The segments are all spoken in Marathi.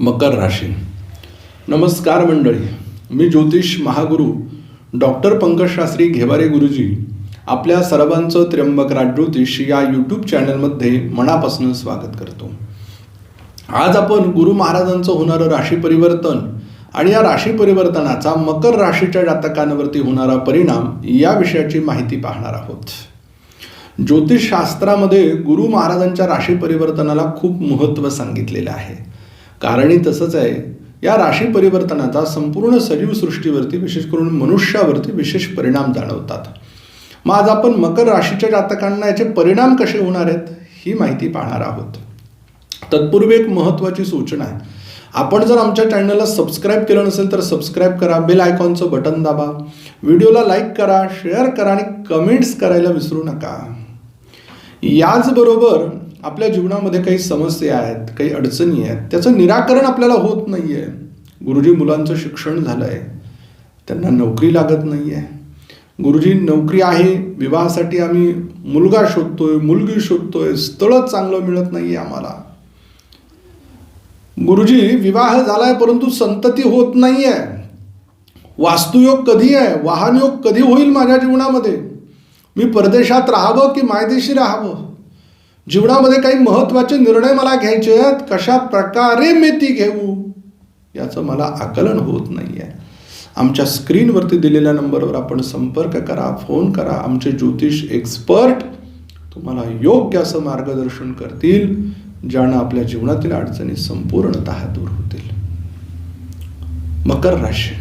मकर राशी. नमस्कार मंडळी. मी ज्योतिष महागुरु डॉक्टर पंकजशास्त्री घेवारे गुरुजी आपल्या सर्वांचं त्र्यंबक ज्योतिष या यूट्यूब चॅनलमध्ये मनापासून स्वागत करतो. आज आपण गुरु महाराजांचं होणारं राशी परिवर्तन आणि या राशी परिवर्तनाचा मकर राशीच्या जातकांवरती होणारा परिणाम या विषयाची माहिती पाहणार आहोत. ज्योतिषशास्त्रामध्ये गुरु महाराजांच्या राशी परिवर्तनाला खूप महत्त्व सांगितलेलं आहे. कारणही तसंच आहे. या राशी परिवर्तनाचा संपूर्ण सजीव सृष्टीवरती विशेष करून मनुष्यावरती विशेष परिणाम जाणवतात. मग आज आपण मकर राशीच्या जातकांना याचे परिणाम कसे होणार आहेत ही माहिती पाहणार आहोत. तत्पूर्वी एक महत्त्वाची सूचना आहे. आपण जर आमच्या चॅनलला सबस्क्राईब केलं नसेल तर सबस्क्राईब करा बेल आयकॉनचं बटन दाबा. व्हिडिओला लाईक करा शेअर करा आणि कमेंट्स करायला विसरू नका. याचबरोबर आपल्या जीवनामध्ये काही समस्या आहेत काही अडचणी आहेत त्याचं निराकरण आपल्याला होत नाही आहे गुरुजी मुलांचं शिक्षण झालं आहे त्यांना नोकरी लागत नाही आहे गुरुजी नोकरी आहे विवाहासाठी आम्ही मुलगा शोधतोय मुलगी शोधतोय स्थळच चांगलं मिळत नाही आहे आम्हाला. गुरुजी विवाह झालाय परंतु संतती होत नाही आहे वास्तुयोग कधी आहे? वाहनयोग कधी होईल माझ्या जीवनामध्ये? मी परदेशात राहावं की मायदेशी राहावं? जीवनामध्ये काही महत्त्वाचे निर्णय मला घ्यायचे आहेत? कशा प्रकारे मी ती घेऊ? याचं मला आकलन होत नाही आहे आमच्या स्क्रीनवरती दिलेल्या नंबरवर आपण संपर्क करा फोन करा. आमचे ज्योतिष एक्सपर्ट तुम्हाला योग्य असं मार्गदर्शन करतील ज्यानं आपल्या जीवनातील अडचणी संपूर्णत दूर होतील. मकर राशी.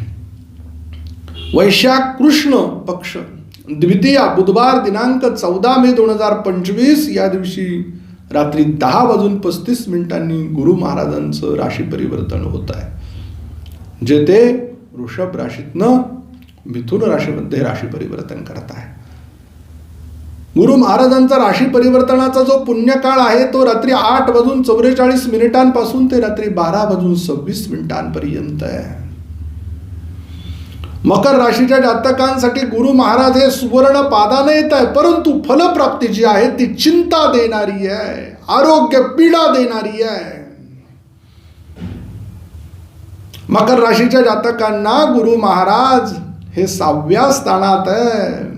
वैशाख कृष्ण पक्ष. द्वितीय बुधवार दिनांक चौदा मे दोन हजार पंचवीस या दिवशी रात्री दहा वाजून पस्तीस मिनिटांनी गुरु महाराजांचं राशी परिवर्तन होत आहे. जे ते वृषभ राशीतनं मिथुन राशीमध्ये राशी परिवर्तन करत आहे. गुरु महाराजांचा राशी परिवर्तनाचा जो पुण्यकाळ आहे तो रात्री आठ वाजून चौवेचाळीस मिनिटांपासून ते रात्री बारा वाजून सव्वीस मिनिटांपर्यंत आहे. मकर राशीच्या जातकांसाठी गुरु महाराज हे सुवर्ण पादाने येत आहे परंतु फलप्राप्ती जी आहे ती चिंता देणारी आहे. आरोग्य पीडा देणारी आहे. मकर राशीच्या जातकांना गुरु महाराज हे सहाव्या स्थानात आहे.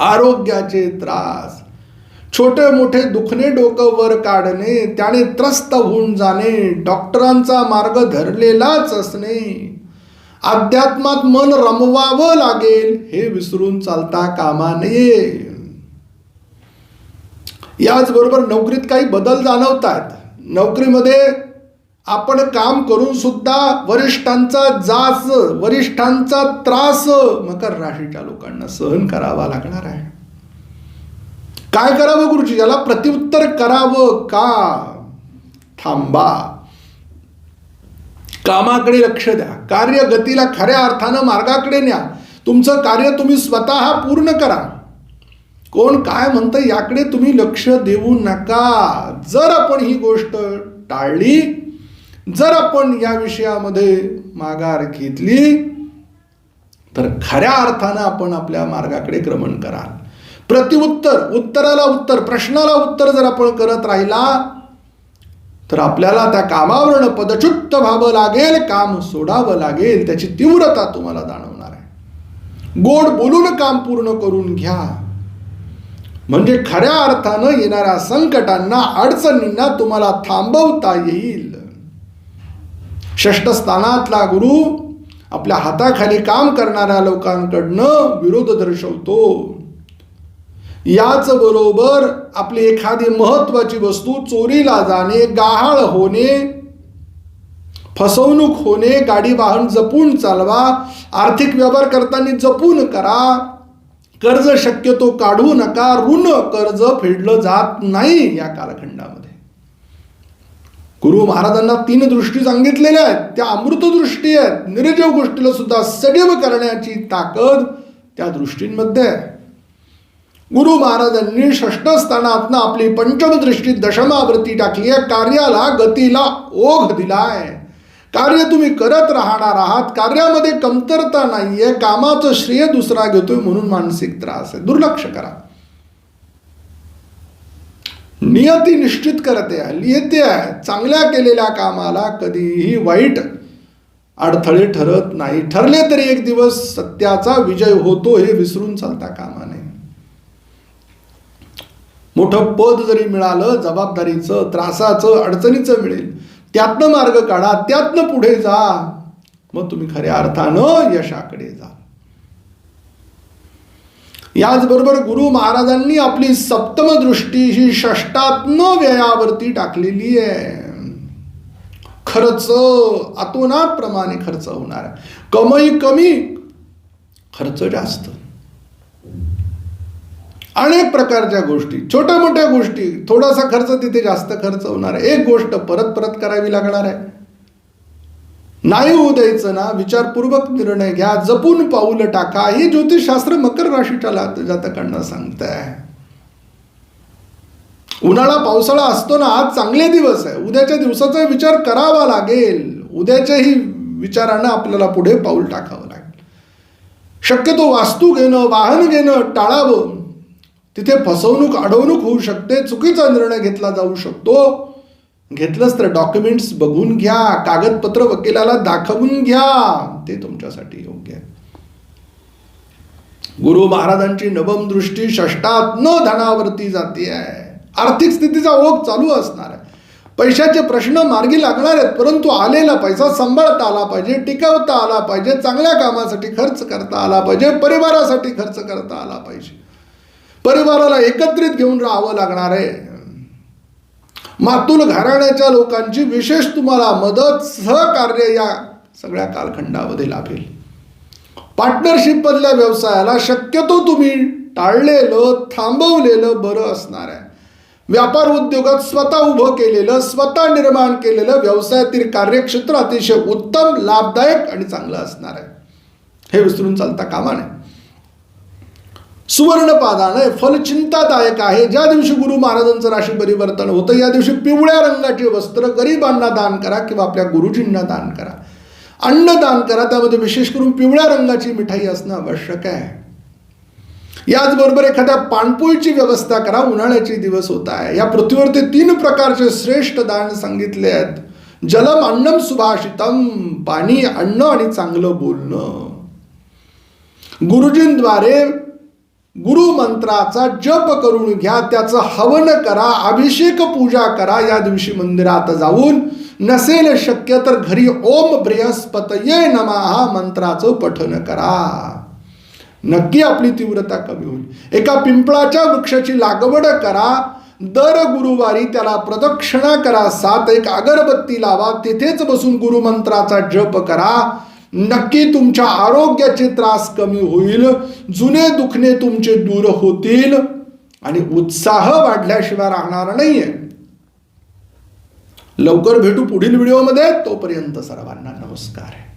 आरोग्याचे त्रास छोटे मोठे दुखणे डोकं वर काढणे त्याने त्रस्त होऊन जाणे डॉक्टरांचा मार्ग धरलेलाच असणे अध्यात्मात मन रमवावं लागेल हे विसरून चालता कामा नये. याचबरोबर नोकरीत काही बदल जाणवत आहेत नोकरीमध्ये आपण काम करून सुद्धा वरिष्ठांचा जास वरिष्ठांचा त्रास मकर राशीच्या लोकांना सहन करावा लागणार आहे. काय करावं गुरुजी? याला प्रत्युत्तर करावं का? थांबा. कामाकडे लक्ष द्या. कार्य गतीला खऱ्या अर्थानं मार्गाकडे न्या. तुमचं कार्य तुम्ही स्वतः पूर्ण करा. कोण काय म्हणतं याकडे तुम्ही लक्ष देऊ नका. जर आपण ही गोष्ट टाळली जर आपण या विषयामध्ये माघार घेतली तर खऱ्या अर्थानं आपण आपल्या मार्गाकडे क्रमण कराल. प्रतिउत्तर उत्तराला उत्तर प्रश्नाला उत्तर जर आपण करत राहिला तर आपल्याला त्या कामावरनं पदच्युत व्हावं लागेल काम सोडावं लागेल त्याची तीव्रता तुम्हाला जाणवणार आहे. गोड बोलून काम पूर्ण करून घ्या. म्हणजे खऱ्या अर्थानं येणाऱ्या संकटांना अडचणींना तुम्हाला थांबवता येईल. षष्ठ स्थानातला गुरु आपल्या हाताखाली काम करणाऱ्या लोकांकडनं विरोध दर्शवतो. याच बरोबर आपली एखादी महत्वाची वस्तू चोरीला जाणे गाहाळ होणे फसवणूक होणे गाडी वाहन जपून चालवा आर्थिक व्यवहार करताना जपून करा कर्ज शक्यतो काढू नका ऋण कर्ज फेडलं जात नाही या कालखंडामध्ये. गुरु महाराजांना तीन दृष्टी सांगितलेल्या आहेत त्या अमृत दृष्टी आहेत निर्जीव गोष्टीला सुद्धा सदैव करण्याची ताकद त्या दृष्टींमध्ये आहे. गुरु महाराजांनी षष्ठ स्थानातनं आपली पंचमदृष्टी दशमावृत्ती टाकली आहे. कार्याला गतीला ओघ दिलाय. कार्य तुम्ही करत राहणार आहात. कार्यामध्ये कमतरता नाहीये. कामाचं श्रेय दुसरा घेतोय म्हणून मानसिक त्रास आहे. दुर्लक्ष करा. नियती निश्चित करते लिहिते आहे. चांगल्या केलेल्या कामाला कधीही वाईट अडथळे ठरत नाही. ठरले तरी एक दिवस सत्याचा विजय होतो हे विसरून चालता कामा मोठं पद जरी मिळालं जबाबदारीचं त्रासाचं अडचणीचं मिळेल. त्यातनं मार्ग काढा त्यातनं पुढे जा. मग तुम्ही खऱ्या अर्थानं यशाकडे जा. याचबरोबर गुरु महाराजांनी आपली सप्तम दृष्टी ही षष्टात्म व्ययावरती टाकलेली आहे. खर्च अतोनात प्रमाणे खर्च होणार कमई कमी खर्च जास्त. अनेक प्रकारच्या गोष्टी छोट्या मोठ्या गोष्टी थोडासा खर्च तिथे जास्त खर्च होणार आहे. एक गोष्ट परत परत करावी लागणार आहे. नाही होऊ द्यायचं ना विचारपूर्वक निर्णय घ्या जपून पाऊल टाका. हे ज्योतिषशास्त्र मकर राशीच्या लात- जातकांना सांगत आहे उन्हाळा पावसाळा असतो ना आज चांगले दिवस आहे. उद्याच्या दिवसाचा विचार करावा लागेल. उद्याच्याही विचारानं आपल्याला पुढे पाऊल टाकावं लागेल. शक्यतो वास्तू घेणं वाहन घेणं टाळावं. तिथे फसवणूक अडवणूक होऊ शकते चुकीचा निर्णय घेतला जाऊ शकतो. घेतलंच तर डॉक्युमेंट्स बघून घ्या कागदपत्र वकिलाला दाखवून घ्या ते तुमच्यासाठी योग्य आहे. गुरु महाराजांची नवम दृष्टी षष्टात न धनावरती जाते आहे. आर्थिक स्थितीचा ओघ चालू असणार आहे. पैशाचे प्रश्न मार्गी लागणार आहेत परंतु आलेला पैसा सांभाळता आला पाहिजे टिकवता आला पाहिजे चांगल्या कामासाठी खर्च करता आला पाहिजे परिवारासाठी खर्च करता आला पाहिजे. परिवाराला एकत्रित घेऊन राहावं लागणार आहे. मातुल घराण्याच्या लोकांची विशेष तुम्हाला मदत सहकार्य या सगळ्या कालखंडामध्ये लाभेल पार्टनरशिप मधल्या व्यवसायाला शक्यतो तुम्ही टाळलेलं थांबवलेलं बरं असणार आहे. व्यापार उद्योगात स्वतः उभं केलेलं स्वतः निर्माण केलेलं व्यवसायातील कार्यक्षेत्र अतिशय उत्तम लाभदायक आणि चांगलं असणार आहे. हे विसरून चालता कामा नये. सुवर्णपादानं फल चिंतादायक आहे. ज्या दिवशी गुरु महाराजांचं राशी परिवर्तन होतं या दिवशी पिवळ्या रंगाची वस्त्र गरिबांना दान करा किंवा आपल्या गुरुजींना दान करा. अन्न दान करा त्यामध्ये विशेष करून पिवळ्या रंगाची मिठाई असणं आवश्यक आहे. याचबरोबर एखाद्या पाणपोळीची व्यवस्था करा उन्हाळ्याचे दिवस होत आहे. या पृथ्वीवरती तीन प्रकारचे श्रेष्ठ दान सांगितले आहेत. जलम अन्नम सुभाषितम पाणी अन्न आणि चांगलं बोलणं. गुरुजींद्वारे गुरु मंत्राचा जप करून घ्या त्याचं हवन करा अभिषेक पूजा करा या दिवशी मंदिरात जाऊन. नसेल शक्य तर घरी ओम बृहस्पतये नमा हा मंत्राचं पठन करा. नक्की आपली तीव्रता कमी होईल. एका पिंपळाच्या वृक्षाची लागवड करा. दर गुरुवारी त्याला प्रदक्षिणा करा. सात एक अगरबत्ती लावा. तिथेच बसून गुरुमंत्राचा जप करा. नक्की तुमच्या आरोग्याचे त्रास कमी होईल जुने दुखणे तुमचे दूर होतील आणि उत्साह वाढल्याशिवाय राहणार नाहीये. लवकर भेटू पुढील व्हिडिओमध्ये तोपर्यंत सर्वांना नमस्कार.